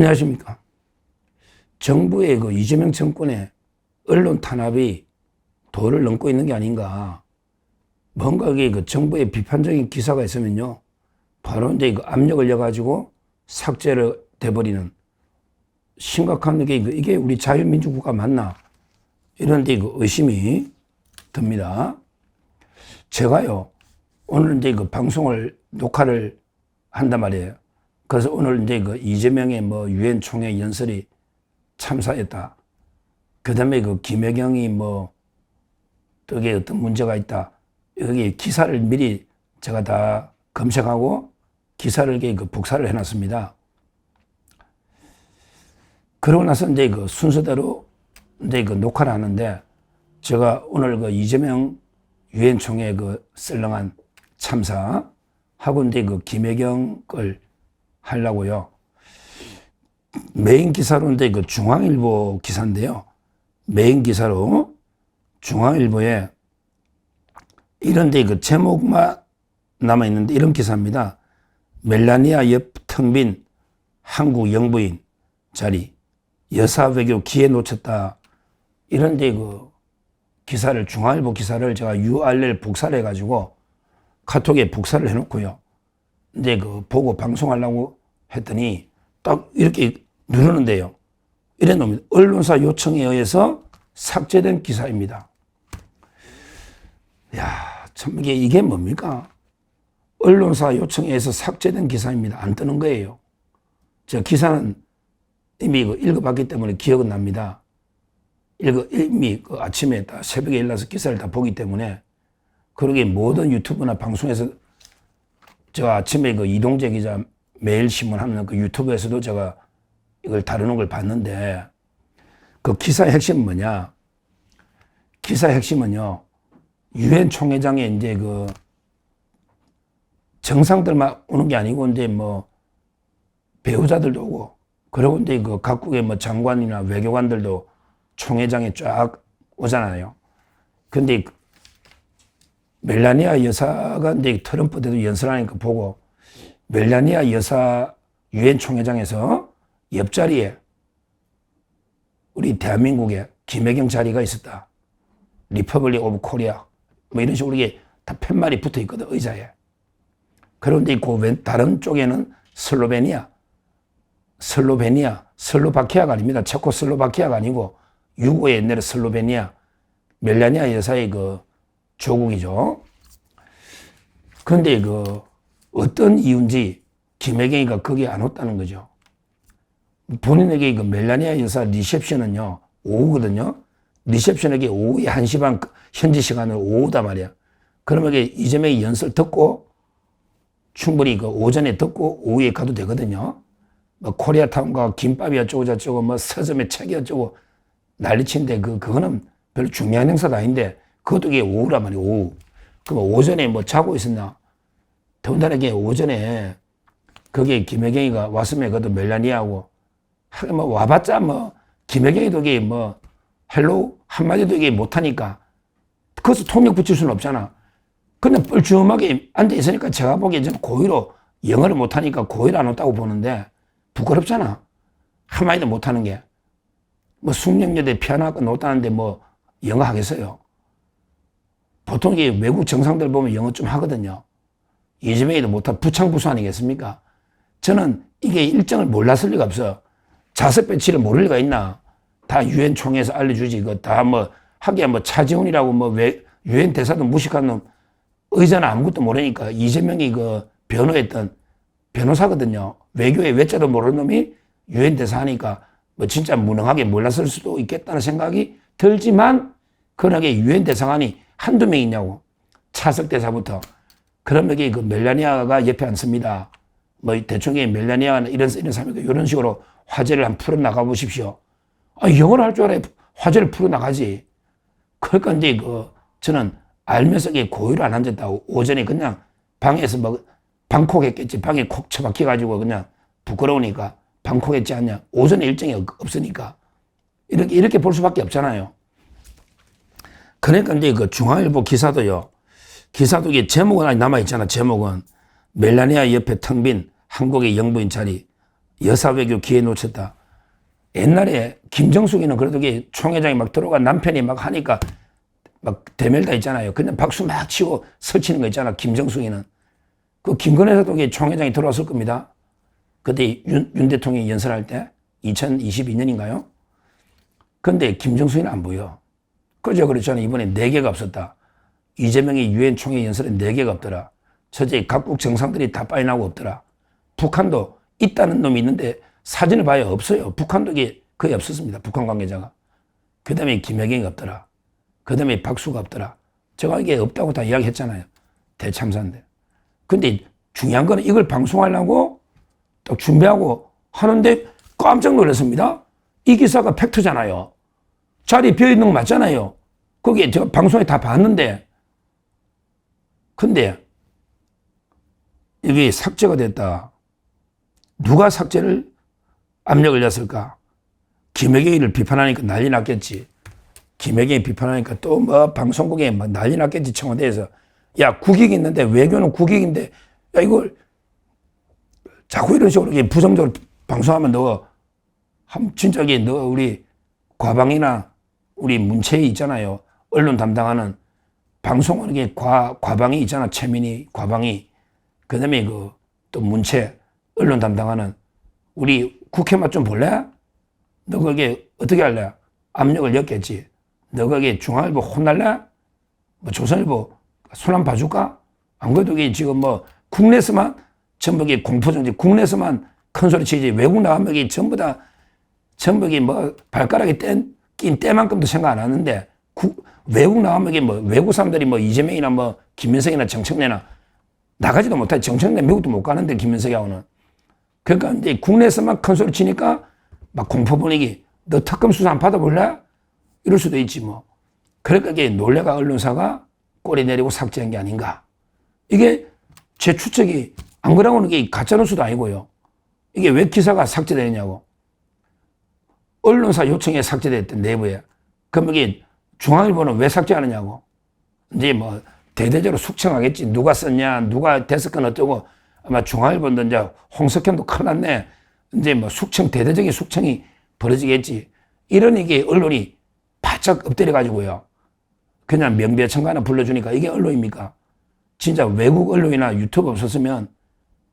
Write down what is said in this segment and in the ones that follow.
안녕하십니까. 정부의 그 이재명 정권의 언론 탄압이 도를 넘고 있는 게 아닌가. 뭔가 그 정부의 비판적인 기사가 있으면요. 바로 이제 그 압력을 넣어가지고 삭제를 돼버리는 심각한 게 이게 우리 자유민주국가 맞나? 이런 데 그 의심이 듭니다. 제가요, 오늘 이제 그 방송을, 녹화를 한단 말이에요. 그래서 오늘 이제 그 이재명의 뭐 유엔 총회 연설이 참사했다. 그 다음에 그 김혜경이 뭐, 떡에 어떤 문제가 있다. 여기 기사를 미리 제가 다 검색하고 기사를 그 복사를 해놨습니다. 그러고 나서 이제 그 순서대로 이제 그 녹화를 하는데 제가 오늘 그 이재명 유엔 총회 그 썰렁한 참사 하고 이제 그 김혜경 걸 하려고요. 메인 기사로 이제 그 중앙일보 기사인데요. 메인 기사로 중앙일보에 이런 데 그 제목만 남아 있는데 이런 기사입니다. 멜라니아 옆 텅빈 한국 영부인 자리 여사 외교 기회 놓쳤다. 이런 데 그 기사를 중앙일보 기사를 제가 URL 복사를 해가지고 카톡에 복사를 해놓고요. 이제 그 보고 방송하려고 했더니 딱 이렇게 누르는데요. 이래 놈니다 언론사 요청에 의해서 삭제된 기사입니다. 야, 참 이게 이게 뭡니까? 언론사 요청에 의해서 삭제된 기사입니다. 안 뜨는 거예요. 저 기사는 이미 그 읽어봤기 때문에 기억은 납니다. 읽어, 이미 그 아침에 다 새벽에 일어나서 기사를 다 보기 때문에 그러게 모든 유튜브나 방송에서 제가 아침에 그 이동재 기자 매일신문 하는 그 유튜브에서도 제가 이걸 다루는 걸 봤는데 그 기사의 핵심은 뭐냐? 기사의 핵심은요. 유엔 총회장에 이제 그 정상들만 오는 게 아니고 이제 뭐 배우자들도 오고 그리고 이제 그 각국의 뭐 장관이나 외교관들도 총회장에 쫙 오잖아요. 근데 멜라니아 여사가 이제 트럼프 때도 연설하니까 보고 멜라니아 여사 유엔 총회장에서 옆자리에 우리 대한민국의 김혜경 자리가 있었다. 리퍼블릭 오브 코리아 뭐 이런 식으로 이게 다 팻말이 붙어 있거든 의자에. 그런데 그 왼, 다른 쪽에는 슬로베니아, 슬로베니아, 슬로바키아가 아닙니다. 체코슬로바키아가 아니고 유고의 옛날에 슬로베니아, 멜라니아 여사의 그 조국이죠. 그런데 그 어떤 이유인지 김혜경이가 거기에 안 왔다는 거죠. 본인에게 그 멜라니아 여사 리셉션은요, 오후거든요. 리셉션에게 오후에 1시 반 현지 시간으로 오후다 말이야. 그러면 이게 이재명이 연설 듣고 충분히 그 오전에 듣고 오후에 가도 되거든요. 뭐 코리아타운과 김밥이 어쩌고 저쩌고 뭐 서점에 책이 어쩌고 난리친데 그, 그거는 별로 중요한 행사도 아닌데 그것도 이게 오후란 말이에요, 오후. 그럼 오전에 뭐 자고 있었나? 더군다나 이게 오전에 거기에 김혜경이가 왔으면 그것도 멜라니아하고 하긴 뭐 와봤자 뭐 김혜경이도 이게 뭐 헬로 한마디도 이게 못하니까 그것을 통역 붙일 수는 없잖아. 근데 뻘쭘하게 앉아 있으니까 제가 보기에 저는 고의로 영어를 못하니까 고의로 안 왔다고 보는데 부끄럽잖아. 한마디도 못하는 게. 뭐 숙련여대 피아노 학과 놓다는데 뭐 영어 하겠어요. 보통 이게 외국 정상들 보면 영어 좀 하거든요. 이재명이도 못한 부창부수 아니겠습니까? 저는 이게 일정을 몰랐을 리가 없어. 자석 배치를 모를 리가 있나? 다 유엔 총회에서 알려주지. 그다뭐 하기야 뭐 차지훈이라고 뭐왜 유엔 대사도 무식한 놈 의자는 아무것도 모르니까 이재명이 그 변호했던 변호사거든요. 외교의 외자도 모르는 놈이 유엔 대사 하니까 뭐 진짜 무능하게 몰랐을 수도 있겠다는 생각이 들지만 그러게 유엔 대사관이 한두 명 있냐고. 차석 대사부터. 그럼 여기 그 멜라니아가 옆에 앉습니다. 뭐 대충 멜라니아가 이런, 이런 사람이고 이런 식으로 화제를 한 풀어나가 보십시오. 아, 영어를 할 줄 알아야 화제를 풀어나가지. 그러니까 이제 그 저는 알면서 이게 고의로 안 앉았다고 오전에 그냥 방에서 뭐 방콕 했겠지. 방에 콕 처박혀가지고 그냥 부끄러우니까 방콕 했지 않냐. 오전에 일정이 없- 없으니까. 이렇게, 이렇게 볼 수밖에 없잖아요. 그러니까 이제 그 중앙일보 기사도요. 기사도 이게 제목은 아직 남아있잖아. 제목은 멜라니아 옆에 텅 빈 한국의 영부인 자리 여사 외교 기회 놓쳤다. 옛날에 김정숙이는 그래도 이게 총회장이 막 들어가 남편이 막 하니까 막 대멸다 있잖아요. 그냥 박수 막 치고 설치는 거 있잖아. 김정숙이는. 그 김건혜도 이게 총회장이 들어왔을 겁니다. 그때 윤, 윤 대통령이 연설할 때 2022년인가요? 근데 김정숙이는 안 보여. 그저 그렇잖아요. 이번에 네 개가 없었다. 이재명이 유엔 총회 연설에 네 개가 없더라. 저제 각국 정상들이 다 빠져나오고 없더라. 북한도 있다는 놈이 있는데 사진을 봐야 없어요. 북한도 거의 없었습니다. 북한 관계자가. 그 다음에 김혜경이 없더라. 그 다음에 박수가 없더라. 제가 이게 없다고 다 이야기했잖아요. 대참사인데. 근데 중요한 거는 이걸 방송하려고 딱 준비하고 하는데 깜짝 놀랐습니다. 이 기사가 팩트잖아요. 자리 비어 있는 거 맞잖아요. 거기에 제가 방송에 다 봤는데. 근데 이게 삭제가 됐다. 누가 삭제를 압력을 냈을까? 김혜경이를 비판하니까 난리 났겠지. 김혜경이 비판하니까 또 뭐 방송국에 막 난리 났겠지 청와대에서. 야 국익이 있는데 외교는 국익인데 야 이걸 자꾸 이런 식으로 부정적으로 방송하면 너 이게 너 우리 과방이나 우리 문체위 있잖아요. 언론 담당하는 방송은 이게 과 과방이 있잖아. 최민희 과방이 그 다음에 그 또 문체 언론 담당하는 우리 국회 맛 좀 볼래? 너 거기에 어떻게 할래? 압력을 넣겠지. 너 거기에 중앙일보 혼날래? 뭐 조선일보 손한 봐줄까? 안 그래도 이게 지금 뭐 국내에서만 전부 이게 공포정지 국내에서만 큰 소리 치지 외국 나가면 이게 전부 다 전부 이게 뭐 발가락에 뗀, 낀 때만큼도 생각 안 하는데 구, 외국 나가면 이게 뭐 외국 사람들이 뭐 이재명이나 뭐 김민석이나 정청래나 나가지도 못하지. 정청래 미국도 못 가는데 김민석이하고는. 그러니까 이제 국내에서만 큰 소리 치니까 막 공포 분위기. 너 특검 수사 안 받아볼래? 이럴 수도 있지 뭐. 그러니까 이게 놀래가 언론사가 꼬리 내리고 삭제한 게 아닌가. 이게 제 추측이 안 그러고는 이게 가짜뉴스도 아니고요. 이게 왜 기사가 삭제되느냐고 언론사 요청에 삭제됐던 내부에. 그럼 이게 중앙일보는 왜 삭제하느냐고. 이제 뭐 대대적으로 숙청하겠지. 누가 썼냐 누가 데스크는 어쩌고. 아마 중앙일보도 이제 홍석현도 큰일 났네. 이제 뭐 숙청 대대적인 숙청이 벌어지겠지. 이런 이게 언론이 바짝 엎드려 가지고요. 그냥 명배청가나 불러주니까 이게 언론입니까? 진짜 외국 언론이나 유튜브 없었으면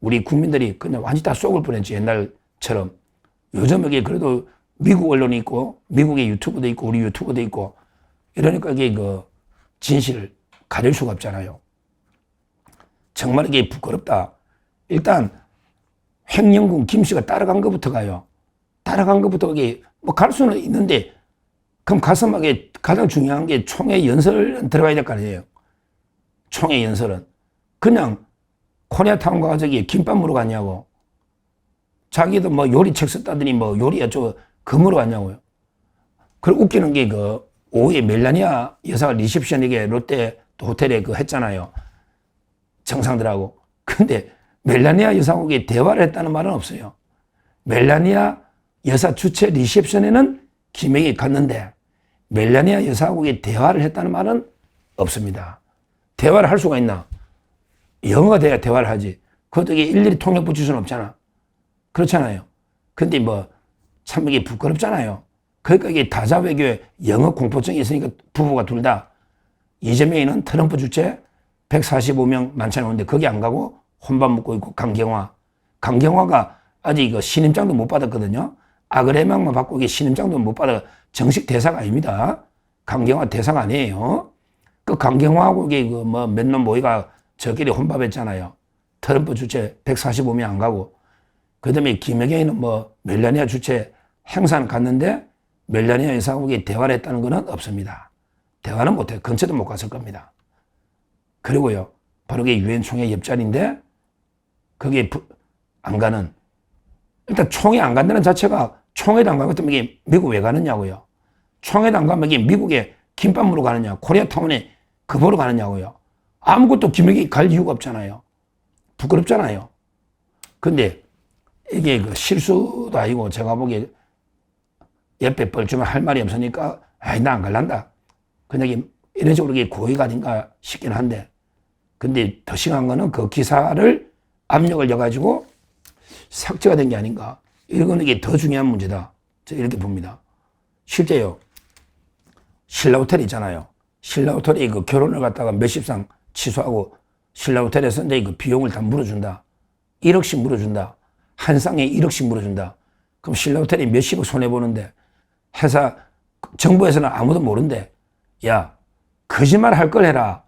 우리 국민들이 그냥 완전히 다 쏘을 뻔했지 옛날처럼. 요즘 이게 그래도 미국 언론이 있고 미국의 유튜브도 있고 우리 유튜브도 있고 이러니까 이게 그 진실을 가릴 수가 없잖아요. 정말 이게 부끄럽다. 일단 횡령군 김 씨가 따라간 것부터 가요. 따라간 것부터 이게 뭐 갈 수는 있는데 그럼 가슴하게 가장 중요한 게 총회 연설 들어가야 될 거 아니에요. 총회 연설은 그냥 코리아타운과 저기 김밥 먹으러 갔냐고. 자기도 뭐 요리책 썼다더니 뭐 요리 어쩌고 금으로 갔냐고요. 그리고 웃기는 게 그 오후에 멜라니아 여사가 리셉션에게 롯데 호텔에 그 했잖아요. 정상들하고. 근데 멜라니아 여사국이 대화를 했다는 말은 없어요. 멜라니아 여사 주최 리셉션에는 김행이 갔는데 멜라니아 여사국이 대화를 했다는 말은 없습니다. 대화를 할 수가 있나? 영어가 돼야 대화를 하지. 그것도 이게 일일이 통역 붙일 수는 없잖아. 그렇잖아요. 근데 뭐, 참 이게 부끄럽잖아요. 그러니까 이게 다자 외교에 영어 공포증이 있으니까 부부가 둘 다 이재명이는 트럼프 주최 145명 만찬에 오는데 거기 안 가고 혼밥 먹고 있고 강경화. 강경화가 아직 그 신임장도 못 받았거든요. 아그레망만 받고 이게 신임장도 못 받아 정식 대사가 아닙니다. 강경화 대사가 아니에요. 그 강경화하고 이게 그뭐몇놈 모이가 저끼리 혼밥했잖아요. 트럼프 주최 145명 안 가고. 그 다음에 김혜경이는 뭐 멜라니아 주최 행사는 갔는데 멜라니아 여사국이 대화를 했다는 것은 없습니다. 대화는 못해. 근처도 못 갔을 겁니다. 그리고요, 바로 그게 유엔 총회 옆자리인데, 거기에 부, 안 가는, 일단 총회 안 간다는 자체가 총회도 안 가고, 이게 미국 왜 가느냐고요. 총회도 안 가면 이게 미국에 김밥 먹으러 가느냐, 코리아타운에 그 보러 가느냐고요. 아무것도 김혁이 갈 이유가 없잖아요. 부끄럽잖아요. 근데 이게 그 실수도 아니고 제가 보기에 옆에 뻘쭘해 할 말이 없으니까 아이 나 안 갈란다. 그냥 이런 식으로 고의가 아닌가 싶긴 한데 근데 더 심한 거는 그 기사를 압력을 줘가지고 삭제가 된 게 아닌가 이건 이게 더 중요한 문제다. 저 이렇게 봅니다. 실제요. 신라 호텔 있잖아요. 신라 호텔이 그 결혼을 갖다가 몇십 상 취소하고 신라 호텔에서 이제 그 비용을 다 물어준다. 1억씩 물어준다. 한 쌍에 1억씩 물어준다. 그럼 신라 호텔이 몇십억 손해보는데 회사, 정부에서는 아무도 모른대. 야, 거짓말 할 걸 해라.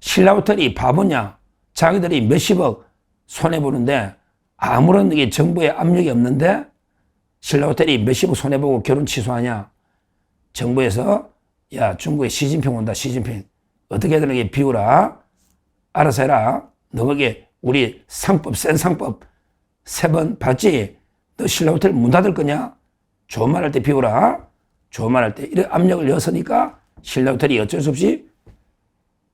신라 호텔이 바보냐? 자기들이 몇십억 손해보는데 아무런 이게 정부의 압력이 없는데 신라 호텔이 몇십억 손해보고 결혼 취소하냐? 정부에서 야 중국에 시진핑 온다 시진핑 어떻게든 이게 비우라 알아서 해라 너 거기에 우리 상법 센 상법 세번 받지 너 신라 호텔 문 닫을 거냐 좋은 말 할 때 비우라. 좋은 말 할 때. 이런 압력을 신라 호텔이 어쩔 수 없이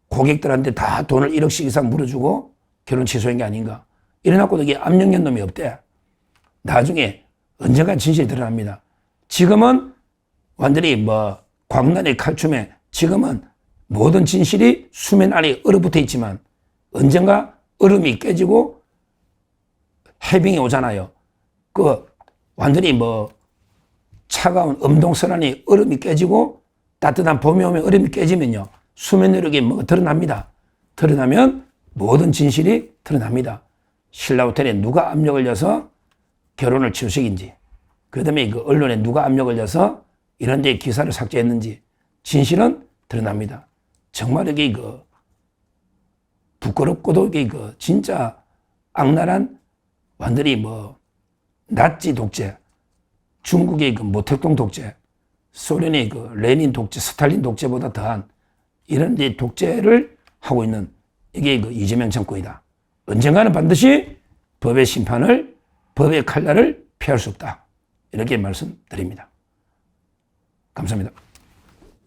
고객들한테 다 돈을 1억씩 이상 물어주고 결혼 취소한 게 아닌가. 이래놓고도 이게 압력연 놈이 없대. 나중에 언젠가 진실이 드러납니다. 지금은 완전히 뭐 광란의 칼춤에 지금은 모든 진실이 수면 아래 얼어붙어 있지만 언젠가 얼음이 깨지고 해빙이 오잖아요. 그 완전히 뭐 차가운 음동선안이 얼음이 깨지고 따뜻한 봄이 오면 얼음이 깨지면요. 수면 내력이 뭐 드러납니다. 드러나면 모든 진실이 드러납니다. 신라 호텔에 누가 압력을 줘서 결혼을 취소시킨지 그 다음에 그 언론에 누가 압력을 줘서 이런 데 기사를 삭제했는지 진실은 드러납니다. 정말 이게 그 부끄럽고도 이게 그 진짜 악랄한 완전히 뭐 나치 독재, 중국의 그 모택동 독재, 소련의 그 레닌 독재, 스탈린 독재보다 더한 이런 데 독재를 하고 있는 이게 그 이재명 정권이다. 언젠가는 반드시 법의 심판을, 법의 칼날을 피할 수 없다. 이렇게 말씀드립니다. 감사합니다.